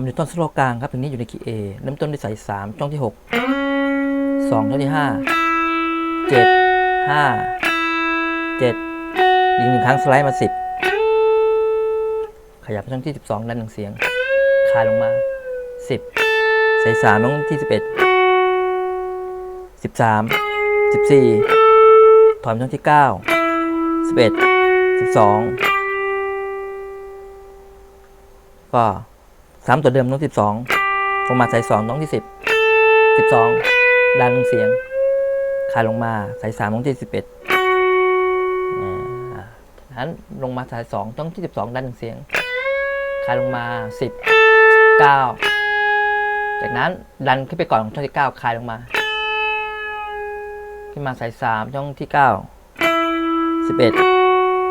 มาดูต้นสโลกลางครับเพลงนี้อยู่ในคีย์ A เริ่มต้นด้วยสาย3ช่องที่6 2ช่องที่5 7 5 7อีกหนึ่งครั้งสไลด์มา10ขยับไปช่องที่12ดันหนึ่งเสียงคลายลงมา10สาย3ช่องที่11 13 14ถอยช่องที่9 11 12ก็ สามตัวเดิมน้องสิบสองลงมาสายสองน้องที่สิบสิบสองดันหนึ่งเสียงคายลงมาสายสามน้องที่สิบเอ็ดนั้นลงมาสายสองต้องที่สิบสองดันหนึ่งเสียงคายลงมาสิบเก้าจากนั้นดันขึ้นไปก่อนของช่องที่เก้าคลายลงมา ขึ้นมาสายสามช่องที่เก้าสิบเอ็ด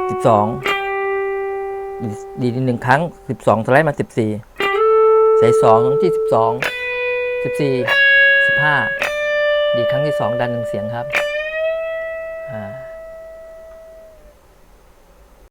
สิบสองดีดีหนึ่งครั้งสิบสองสไลด์มาสิบสี่ สายสองที่สิบสอง สิบสี่ สิบห้า ดีครั้งที่สองดันหนึ่งเสียงครับ